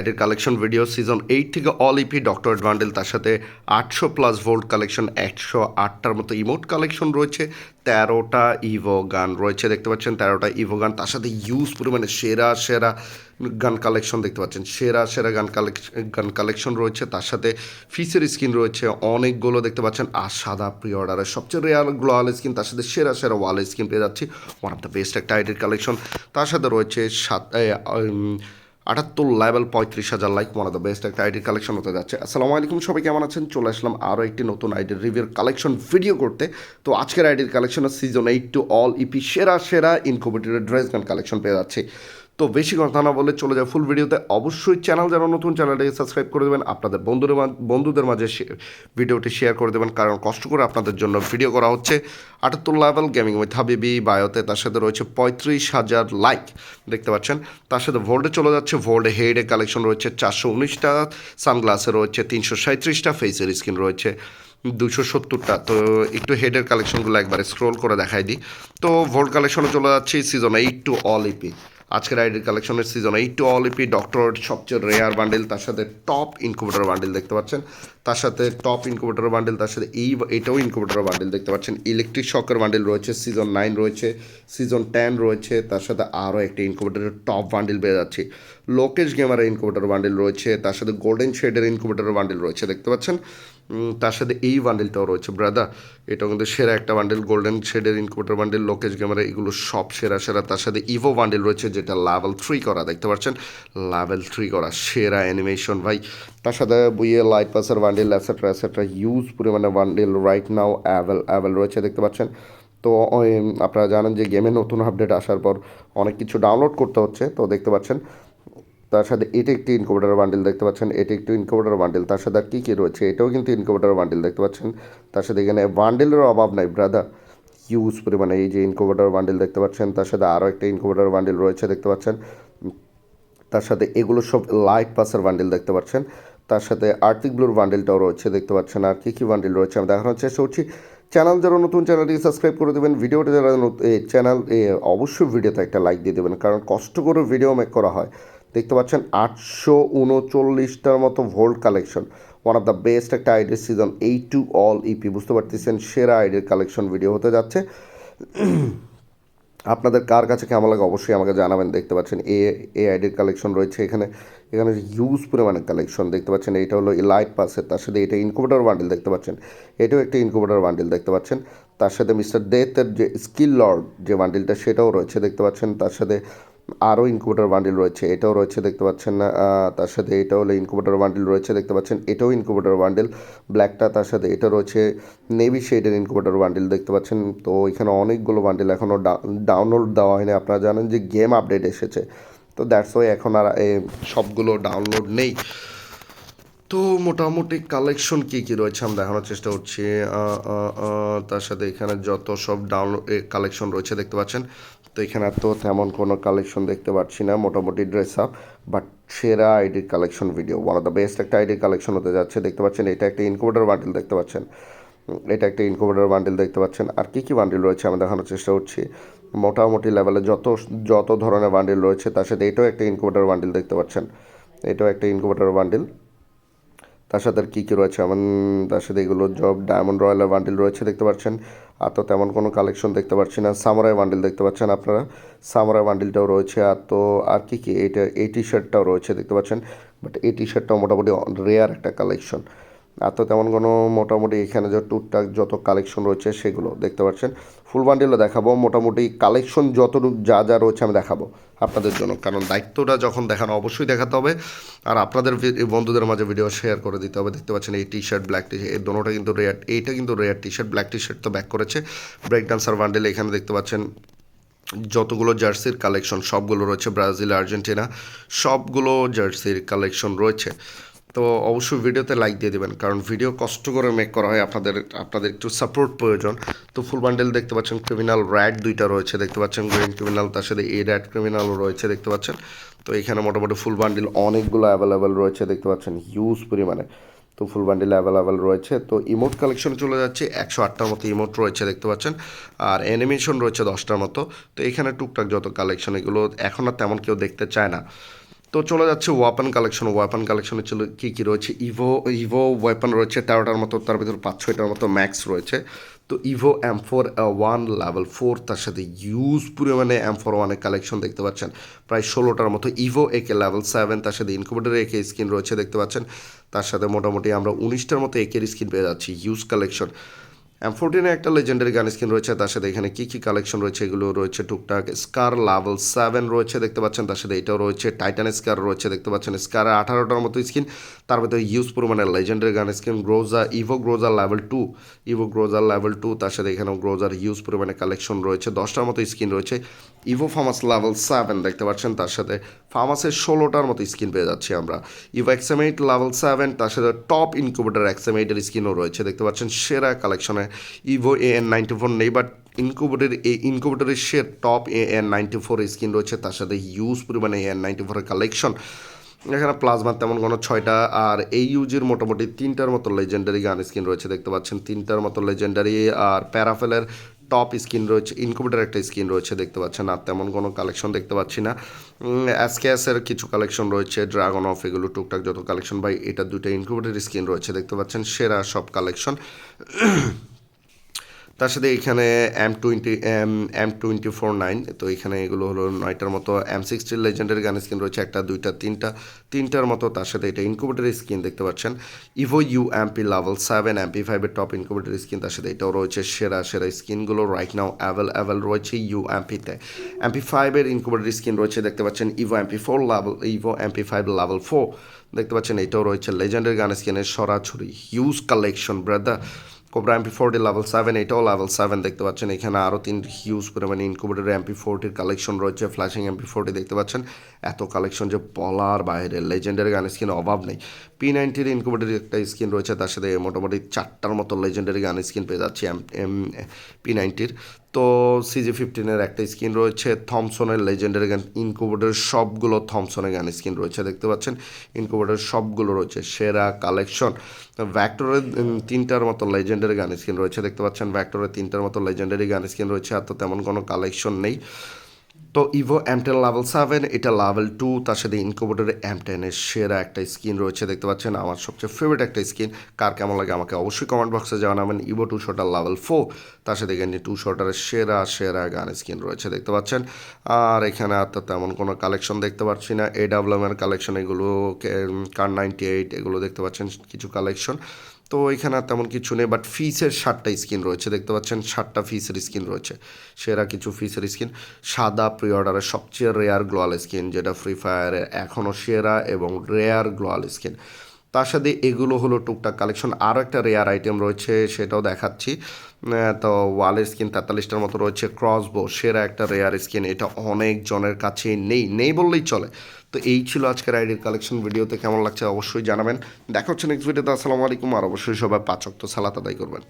এটির collection video season eight থেকে all EP doctor bundle তার সাথে আটশো প্লাস ভোল্ট কালেকশন একশো আটটার মতো ইমোট কালেকশন রয়েছে, তেরোটা ইভো গান রয়েছে, দেখতে পাচ্ছেন তেরোটা ইভো গান, তার সাথে ইউজ পরিমাণে সেরা সেরা গান কালেকশন দেখতে পাচ্ছেন, সেরা সেরা গান কালেকশন গান কালেকশন রয়েছে, তার সাথে ফিসের স্কিন রয়েছে, অনেকগুলো দেখতে পাচ্ছেন আর সাদা প্রি অর্ডারের সবচেয়ে রেয়ার গ্লোয়াল স্কিন তার সাথে সেরা সেরা ওয়াল স্কিন পেয়ে যাচ্ছি ওয়ান অফ দ্য বেস্ট একটা আইডির কালেকশন তার সাথে রয়েছে সাত আটাত্তর লেভেল পঁয়ত্রিশ হাজার like one of the best একটা আইডির কালেকশন হতে যাচ্ছে। আসসালামু আলাইকুম, সবাই কেমন আছেন? চলে আসলাম আরও একটি নতুন আইডির রিভিউর কালেকশন ভিডিও করতে। তো আজকের আইডির collection season eight to all EP সেরা সেরা ইনকুবেটরের ড্রেস গান কালেকশন পেয়ে যাচ্ছে। তো বেশি কথা না বলে চলে যায় ফুল ভিডিওতে অবশ্যই চ্যানেল যারা নতুন চ্যানেলটাকে সাবস্ক্রাইব করে দেবেন। আপনাদের বন্ধুদের বন্ধুদের মাঝে ভিডিওটি শেয়ার করে দেবেন। কারণ কষ্ট করে আপনাদের জন্য ভিডিও করা হচ্ছে আটাত্তর লেভেল গেমিং উইথ হাবিবি বায়োতে তার সাথে রয়েছে পঁয়ত্রিশ হাজার লাইক দেখতে পাচ্ছেন? তার সাথে ভোল্টে চলে যাচ্ছে। ভোল্টে হেডে কালেকশন রয়েছে চারশো উনিশটা সানগ্লাসে রয়েছে তিনশো সাঁত্রিশটা ফেসের স্ক্রিন রয়েছে দুশো সত্তরটা। তো একটু হেডের কালেকশনগুলো একবারে স্ক্রোল করে দেখাই দিই। তো ভোল্ট কালেকশনে চলে যাচ্ছে season eight to all EP আজকের আইডির কালেকশনের season eight to all EP doctor সবচেয়ে রেয়ার বান্ডেল তার সাথে টপ ইনকুবেটর বান্ডেল দেখতে পাচ্ছেন। তার সাথে টপ ইনকুবেটর বান্ডেল তার সাথে এই এটাও ইনকুবেটর বান্ডেল দেখতে পাচ্ছেন। ইলেকট্রিক শকের বান্ডেল রয়েছে সিজন নাইন রয়েছে সিজন টেন রয়েছে, তার সাথে আরও একটি ইনকুবেটরের টপ বান্ডেল পেয়ে যাচ্ছি। লোকেশ গেমারের ইনকুবেটর বান্ডেল রয়েছে, তার সাথে গোল্ডেন শেডের ইনকুবেটর বান্ডেল রয়েছে, দেখতে পাচ্ছেন? তার সাথে এই বান্ডেলটাও রয়েছে ব্রাদা এটাও কিন্তু সেরা একটা বান্ডেল গোল্ডেন শেডের ইনকুবেটর বান্ডেল লোকেশ গেমারে এগুলো সব সেরা সেরা। তার সাথে ইভো বান্ডেল রয়েছে, যেটা লেভেল থ্রি করা, দেখতে পাচ্ছেন? লেভেল থ্রি করা, সেরা অ্যানিমেশন ভাই। তার সাথে বইয়ে লাইট পাসার বান্ডেল অ্যাসেট্রা অ্যাসেট্রা ইউজ পরিমাণে bundle right now avail avail রয়েছে, দেখতে পাচ্ছেন। তো আপনারা জানেন যে গেমে নতুন আপডেট আসার পর অনেক কিছু ডাউনলোড করতে হচ্ছে, তো দেখতে পাচ্ছেন। তার সাথে এটি একটি ইনকুবেটর বান্ডেল দেখতে পাচ্ছেন। এটি একটি ইনকুবেটর বান্ডেল তার সাথে আর কী কী রয়েছে? এটাও কিন্তু ইনকুবেটর বান্ডেল দেখতে পাচ্ছেন। তার সাথে এখানে বান্ডেলের অভাব নাই ব্রাদার ইউজ পরিমাণে এই যে ইনকুবেটর বান্ডেল দেখতে পাচ্ছেন। তার সাথে আরও একটা ইনকুবেটর বান্ডেল রয়েছে, দেখতে পাচ্ছেন। তার সাথে এগুলো সব লাইট পাসের বান্ডেল দেখতে পাচ্ছেন। তার সাথে আর্থিক ব্লুর বান্ডেলটাও রয়েছে, দেখতে পাচ্ছেন আর কী কী বান্ডেল রয়েছে, আমি দেখানোর চেষ্টা করছি। চ্যানেল যারা নতুন চ্যানেলটিকে সাবস্ক্রাইব করে দেবেন, ভিডিওটা যারা চ্যানেল অবশ্যই ভিডিওতে একটা লাইক দিয়ে দেবেন, কারণ কষ্ট করে ভিডিও মেক করা হয়। দেখতে পাচ্ছেন আটশো উনচল্লিশটার মতো vault collection one of the best একটা আইডির সিজন এই টু অল ইপি বুঝতে পারতেছেন, সেরা আইডির কালেকশন ভিডিও হতে যাচ্ছে। আপনাদের কার কাছে কেমন লাগে অবশ্যই আমাকে জানাবেন। দেখতে পাচ্ছেন এ এ আইডির কালেকশন রয়েছে এখানে। এখানে হিউজ পরিমাণের কালেকশন দেখতে পাচ্ছেন। এটা হলো লাইট পাসের তার সাথে এটা ইনকোভেটার বান্ডেল দেখতে পাচ্ছেন। এটাও একটা ইনকুবেটার বান্ডেল দেখতে পাচ্ছেন। তার সাথে মিস্টার ডেথের যে স্কিল লর্ড যে বান্ডেলটা সেটাও রয়েছে দেখতে পাচ্ছেন। তার সাথে আরও ইনকুবেটর বান্ডেল রয়েছে, এটাও রয়েছে, দেখতে পাচ্ছেন না তার সাথে এটা হলো ইনকুবেটর বান্ডেল রয়েছে, দেখতে পাচ্ছেন, এটাও ইনকুবেটর বান্ডেল ব্ল্যাকটা তার সাথে, এটা রয়েছে নেভি শেডের ইনকুবেটর বান্ডেল দেখতে পাচ্ছেন, তো এখানে অনেকগুলো বান্ডেল এখনও ডাউনলোড দেওয়া হয়নি, আপনারা জানেন যে গেম আপডেট এসেছে, তো দ্যাটস ওয়াই এখন আর সবগুলো ডাউনলোড নেই। তো মোটামুটি কালেকশন কী কী রয়েছে আমি দেখানোর চেষ্টা করছি তার সাথে এখানে যত সব ডাউনলোড কালেকশন রয়েছে, দেখতে পাচ্ছেন তো এখানে তো তেমন কোনো কালেকশন দেখতে পাচ্ছি না, মোটামুটি ড্রেস আপ বাট সেরা আইডির collection video one of the best একটা আইডির কালেকশন হতে যাচ্ছে, দেখতে পাচ্ছেন? এটা একটা ইনকুবেটর বান্ডিল দেখতে পাচ্ছেন। এটা একটা ইনকুবেটর বান্ডিল দেখতে পাচ্ছেন। আর কী কী বান্ডিল রয়েছে আমি দেখানোর চেষ্টা করছি। মোটামুটি লেভেলে যত যত ধরনের বান্ডিল রয়েছে, তার সাথে এটাও একটা ইনকুবেটর বান্ডিল দেখতে পাচ্ছেন। এটাও একটা ইনকুবেটর বান্ডেল তার সাথে আর কী কী রয়েছে? এমন তার সাথে এগুলো জব ডায়মন্ড রয়্যালের বান্ডিল রয়েছে দেখতে পাচ্ছেন। আর তো তেমন কোনো কালেকশন দেখতে পাচ্ছি না। সামরাই বান্ডিল দেখতে পাচ্ছেন আপনারা। সামরাই বান্ডিলটাও রয়েছে। আর তো আর কী কী? এইটা এই টি শার্টটাও রয়েছে দেখতে পাচ্ছেন। বাট এই টি শার্টটাও মোটামুটি রেয়ার একটা কালেকশন আর তো তেমন কোনো মোটামুটি এখানে যে টুকটাক যত কালেকশন রয়েছে সেগুলো দেখতে পাচ্ছেন। ফুল বান্ডিলও দেখাবো, মোটামুটি কালেকশন যতটুকু যা যা রয়েছে আমি দেখাবো আপনাদের জন্য। কারণ দায়িত্বটা যখন দেখানো, অবশ্যই দেখাতে হবে। আর আপনাদের বন্ধুদের মাঝে ভিডিও শেয়ার করে দিতে হবে। দেখতে পাচ্ছেন এই T shirt black T shirt এই দোনোটা কিন্তু রেয়ার এইটা কিন্তু rare T shirt black T shirt তো ব্যাক করেছে ব্রেক ডান্সার বান্ডেল এখানে দেখতে পাচ্ছেন যতগুলো জার্সির কালেকশন সবগুলো রয়েছে। ব্রাজিল, আর্জেন্টিনা, সবগুলো জার্সির কালেকশন রয়েছে। তো অবশ্যই ভিডিওতে লাইক দিয়ে দেবেন, কারণ ভিডিও কষ্ট করে মেক করা হয়, আপনাদের আপনাদের একটু সাপোর্ট প্রয়োজন। তো ফুল বান্ডেল দেখতে পাচ্ছেন ক্রিমিনাল র্যাড দুইটা রয়েছে, দেখতে পাচ্ছেন গ্রিন ক্রিমিনাল তার সাথে এ র্যাড ক্রিমিনালও রয়েছে দেখতে পাচ্ছেন। তো এখানে মোটামুটি ফুল বান্ডেল অনেকগুলো অ্যাভেলেবেল রয়েছে দেখতে পাচ্ছেন হিউজ পরিমাণে। তো ফুল বান্ডিল অ্যাভেলেবেল রয়েছে। তো ইমোট কালেকশন চলে যাচ্ছে, একশো আটটার মতো ইমোট রয়েছে দেখতে পাচ্ছেন, আর অ্যানিমেশন রয়েছে দশটার মতো। তো এখানে টুকটাক যত কালেকশন এগুলো এখন আর তেমন কেউ দেখতে চায় না। তো চলে যাচ্ছে ওয়াপন কালেকশন ওয়াপন কালেকশনে চলে কী কী রয়েছে? ইভো ইভো ওয়েপন রয়েছে তেরোটার মতো, তার ভিতর পাঁচ, ছয়টার মতো ম্যাক্স রয়েছে। তো evo M four one level four তার সাথে ইউজ পরিমাণে এম ফোর ওয়ানের কালেকশন দেখতে পাচ্ছেন। প্রায় ষোলোটার মতো ইভো একে লেভেল সেভেন তার সাথে ইনকুবেটার একে স্কিন রয়েছে দেখতে পাচ্ছেন। তার সাথে মোটামুটি আমরা উনিশটার মতো একের স্কিন পেয়ে যাচ্ছি ইউজ কালেকশন এম ফোরটিনে একটা লেজেন্ডারি গান স্কিন রয়েছে, তার সাথে এখানে কী কী কালেকশন রয়েছে, এগুলো রয়েছে টুকটাক। স্কার লাভেল সেভেন রয়েছে, দেখতে পাচ্ছেন, তার সাথে এটাও রয়েছে। টাইটান স্কার রয়েছে, দেখতে পাচ্ছেন স্কার আঠারোটার মতো স্কিন তার ভিতরে ইউজ পরিমাণে legendary gun skin Groza evo গ্রোজার level two evo গ্রোজার লেভেল টু তার সাথে এখানেও গ্রোজার ইউজ পরিমাণে কালেকশন রয়েছে, দশটার মতো স্কিন রয়েছে। ইভো ফার্মাস লেভেল সেভেন দেখতে পাচ্ছেন, তার সাথে ফার্মাসের ষোলোটার মতো স্কিন পেয়ে যাচ্ছি আমরা। ইভো এক্সামেট লেভেল সেভেন তার সাথে টপ ইনকুবেটার এক্সামেটের স্কিনও রয়েছে, দেখতে পাচ্ছেন, সেরা কালেকশনে evo A N ninety four নেই বাট ইনকুবেটার এই ইনকুবেটারের সে top A N ninety four skin রয়েছে, তার সাথে ইউজ পরিমাণে এ এন নাইনটি ফোরের কালেকশন এখানে প্লাজমার তেমন কোনো ছয়টা, আর এই ইউজের মোটামুটি তিনটার মতো লেজেন্ডারি গান স্কিন রয়েছে, দেখতে পাচ্ছেন। তিনটার মতো লেজেন্ডারি আর প্যারাফেলের টপ স্কিন রয়েছে ইনকুবেটার একটা স্কিন রয়েছে, দেখতে পাচ্ছেন। আর তেমন কোনো কালেকশন দেখতে পাচ্ছি না। এসকেএসের কিছু কালেকশন রয়েছে ড্রাগন অফ এগুলো, টুকটাক যত কালেকশন বাই এটা দুটো ইনকুবেটার স্কিন রয়েছে, দেখতে পাচ্ছেন। সেরা সব কালেকশন তার সাথে এখানে M twenty M M twenty four nine তো এখানে এগুলো হলো নয়টার মতো এম সিক্সটি লেজেন্ডের গান স্কিন রয়েছে, একটা, দুইটা, তিনটা, তিনটার মতো তার সাথে এটা ইনকুবেটার স্কিন দেখতে পাচ্ছেন। Evo U MP level seven MP ফাইভের টপ ইনকুবেটার স্কিন তার সাথে এটাও রয়েছে, সেরা সেরা স্কিনগুলো রাইট নাও অ্যাভেল অ্যাভেল রয়েছে ইউ এমপিতে এমপি ফাইভের ইনকুবেটার স্কিন রয়েছে, দেখতে পাচ্ছেন evo MP four level evo MP five level four দেখতে পাচ্ছেন এটাও রয়েছে লেজেন্ডারি গান স্কিনের সরাসরি huge collection brother cobra MP forty level seven এটাও লেভেল সেভেন দেখতে পাচ্ছেন। এখানে আরও তিন হিউজ পরিমাণে ইনকুবেটার এমপি ফোরটির কালেকশন রয়েছে ফ্ল্যাশিং এমপি ফোরটি দেখতে পাচ্ছেন। এত কালেকশন যে পলার বাইরে লেজেন্ডারি গানের স্কিন অভাব নেই। পি নাইনটির ইনকুবেটার একটা স্কিন রয়েছে, তার সাথে মোটামুটি চারটার মতো লেজেন্ডারি গান স্কিন পেয়ে যাচ্ছি এম এম পি নাইনটির তো সিজি ফিফটিনের একটা স্কিন রয়েছে থমসনের লেজেন্ডারি গান ইনকুবেটার সবগুলো থমসনের গান স্কিন রয়েছে, দেখতে পাচ্ছেন? ইনকুবেটার সবগুলো রয়েছে, সেরা কালেকশন ভ্যাক্টরের তিনটার মতো লেজেন্ডারি গান স্কিন রয়েছে, দেখতে পাচ্ছেন? ভ্যাক্টরের তিনটার মতো লেজেন্ডারি গান স্কিন রয়েছে, আর তো তেমন কোনো কালেকশন নেই। তো evo M ten level seven এটা লেভেল টু তার সাথে ইনকুবেটারের এম টেনের সেরা একটা স্কিন রয়েছে, দেখতে পাচ্ছেন? আমার সবচেয়ে ফেভারিট একটা স্কিন কার কেমন লাগে আমাকে অবশ্যই কমেন্ট বক্সে জানাবেন। ইভো টু শটার লেভেল ফোর তার সাথে এখানে টু শটারের সেরা সেরা গান স্কিন রয়েছে, দেখতে পাচ্ছেন? আর এখানে আর তো তেমন কোনো কালেকশন দেখতে পাচ্ছি না। এ ডাব্লিউএমের কালেকশন এগুলো কার নাইনটি এইট এগুলো দেখতে পাচ্ছেন, কিছু কালেকশন তো এখানে আর তেমন কিছু নেই বাট ফিসের সাতটা স্কিন রয়েছে। দেখতে পাচ্ছেন সাতটা ফিসের স্কিন রয়েছে। সেরা কিছু ফিসের স্কিন সাদা প্রি অর্ডারের সবচেয়ে রেয়ার গ্লোয়াল স্কিন যেটা ফ্রি ফায়ারের এখনও সেরা এবং রেয়ার গ্লোয়াল স্কিন তার সাথে এগুলো হলো টুকটাক কালেকশন। আরও একটা রেয়ার আইটেম রয়েছে, সেটাও দেখাচ্ছি। তো ওয়ালের স্কিন তেতাল্লিশটার মতো রয়েছে ক্রসবো সেরা একটা রেয়ার স্কিন এটা অনেক জনের কাছে নেই নেই বললেই চলে। তো এই ছিল আজকের আইডির কালেকশন ভিডিওতে, কেমন লাগছে অবশ্যই জানাবেন। দেখা হচ্ছে নেক্সট ভিডিওতে আসসালামু আলাইকুম, আর অবশ্যই সবাই পাচক তো সালাত আদায় করবেন।